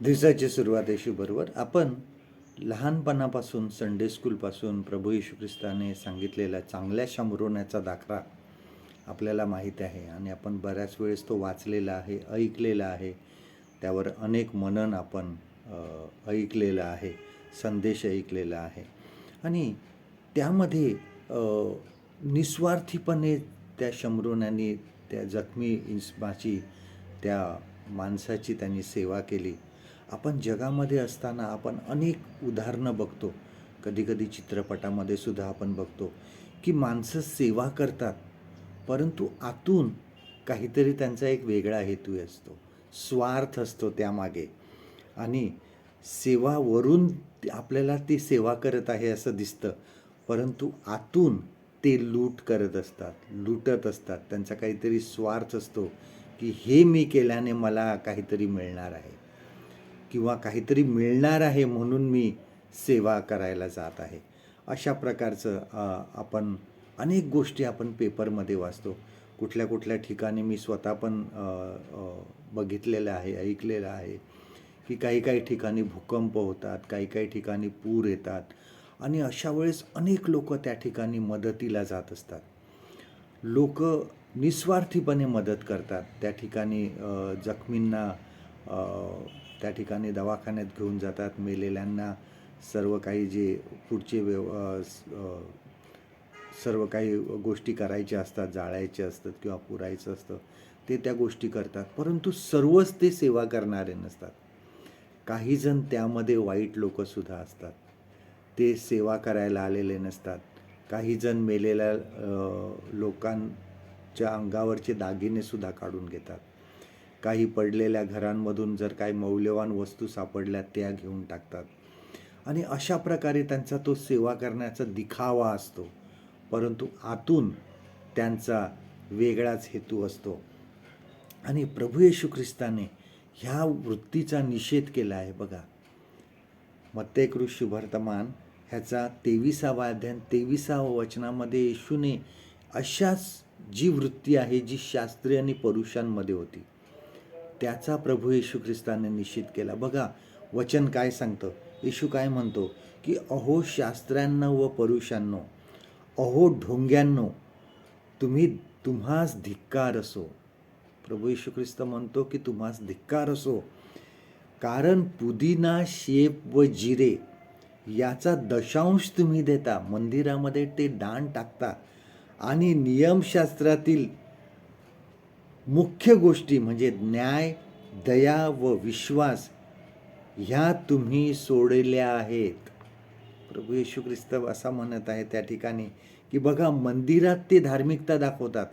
दिवसाची सुरुवात येशूबरोबर आपण लहानपणापासून संडे स्कूलपासून प्रभू येशू ख्रिस्ताने सांगितलेला चांगल्या शंभरवण्याचा दाखला आपल्याला माहीत आहे आणि आपण बऱ्याच वेळेस तो वाचलेला आहे ऐकलेला आहे. त्यावर अनेक मनन आपण ऐकलेलं आहे संदेश ऐकलेला आहे. आणि त्यामध्ये निस्वार्थीपणे त्या शंभरवण्याने त्या जखमी इन्स्माची त्या माणसाची त्यांनी सेवा केली. आपण जगामध्ये असताना आपण अनेक उदाहरणं बघतो. कधीकधी चित्रपटामध्ये सुद्धा आपण बघतो की माणसं सेवा करतात परंतु आतून काहीतरी त्यांचा एक वेगळा हेतू असतो. स्वार्थ असतो त्यामागे. आणि सेवावरून ते- आपल्याला ती सेवा करत आहे असं दिसतं परंतु आतून ते लूट करत असतात लुटत असतात. त्यांचा काहीतरी स्वार्थ असतो की हे मी केल्याने मला काहीतरी मिळणार आहे. किंवा काहीतरी मिळणार आहे म्हणून मी सेवा करायला जात आहे. अशा प्रकारचं आपण अनेक गोष्टी आपण पेपरमध्ये वाचतो. कुठल्या कुठल्या ठिकाणी मी स्वतः पण बघितलेलं आहे ऐकलेलं आहे की काही काही ठिकाणी भूकंप होतात काही काही ठिकाणी पूर येतात आणि अशा वेळेस अनेक लोक त्या ठिकाणी मदतीला जात असतात. लोक निस्वार्थीपणे मदत करतात. त्या ठिकाणी जखमींना त्या ठिकाणी दवाखान्यात घेऊन जातात. मेलेल्यांना सर्व काही जे पुढचे व्यव सर्व काही गोष्टी करायच्या असतात जाळायच्या असतात किंवा पुरायचं असतं ते त्या गोष्टी करतात. परंतु सर्वच ते सेवा करणारे नसतात. काही जण त्यामध्ये वाईट लोकंसुद्धा असतात. ते सेवा करायला आलेले नसतात. काही जण मेलेल्या लोकांच्या अंगावरचे दागिनेसुद्धा काढून घेतात. काही पडलेल्या घरांमधून जर काही मौल्यवान वस्तू सापडल्या त्या घेऊन टाकतात. आणि अशा प्रकारे त्यांचा तो सेवा करण्याचा दिखावा असतो. परंतु आतून त्यांचा वेगळाच हेतू असतो. आणि प्रभू येशू ख्रिस्ताने ह्या वृत्तीचा निषेध केला आहे बघा. मत्तेकृत शुभवर्तमान ह्याचा तेविसावा अध्ययन तेविसावं वचनामध्ये येशूने अशाच जी वृत्ती आहे जी शास्त्रीय आणि परुषांमध्ये होती. त्याचा प्रभू येशू ख्रिस्ताने निश्चित केला. बघा वचन काय सांगतं? येशू काय म्हणतो? की अहो शास्त्र्यांनो व परुषांनो अहो ढोंग्यांनो तुम्ही तुम्हास धिक्कार असो. प्रभू येशू ख्रिस्त म्हणतो की तुम्हास धिक्कार असो. कारण पुदिना शेप व जिरे याचा दशांश तुम्ही देता. मंदिरामध्ये ते दान टाकता. आणि नियमशास्त्रातील मुख्य गोष्टी म्हणजे न्याय दया व विश्वास ह्या तुम्ही सोडल्या आहेत. प्रभू येशू ख्रिस्त असा म्हणत आहे त्या ठिकाणी की बघा मंदिरात ते धार्मिकता दाखवतात.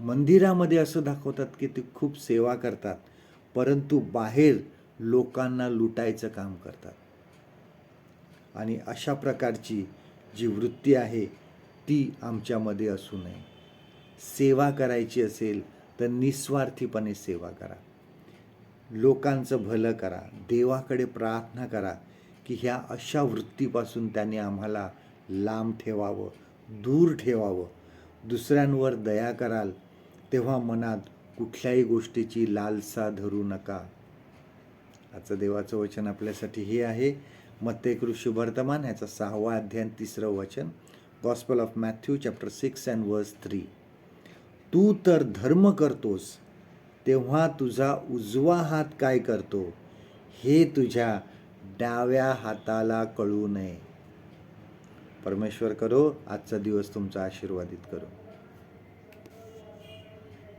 मंदिरामध्ये असं दाखवतात की ते खूप सेवा करतात परंतु बाहेर लोकांना लुटायचं काम करतात. आणि अशा प्रकारची जी वृत्ती आहे ती आमच्यामध्ये असू नये. सेवा करायची असेल तर निस्वार्थीपणे सेवा करा. लोकांचं भलं करा. देवाकडे प्रार्थना करा की ह्या अशा वृत्तीपासून त्याने आम्हाला लांब ठेवावं दूर ठेवावं. दुसऱ्यांवर दया कराल. तेव्हा मनात कुठल्याही गोष्टीची लालसा धरू नका. आजचं देवाचं वचन आपल्यासाठी हे आहे. मत्तेकृ वर्तमान ह्याचा सहावा अध्याय तिसरं वचन. Gospel of Matthew chapter six and verse three तू तर धर्म करतोस तेव्हा तुझा उजवा हात काय करतो हे तुझ्या डाव्या हाताला कळू नये. परमेश्वर करो आजचा दिवस तुमचा आशीर्वादित करो.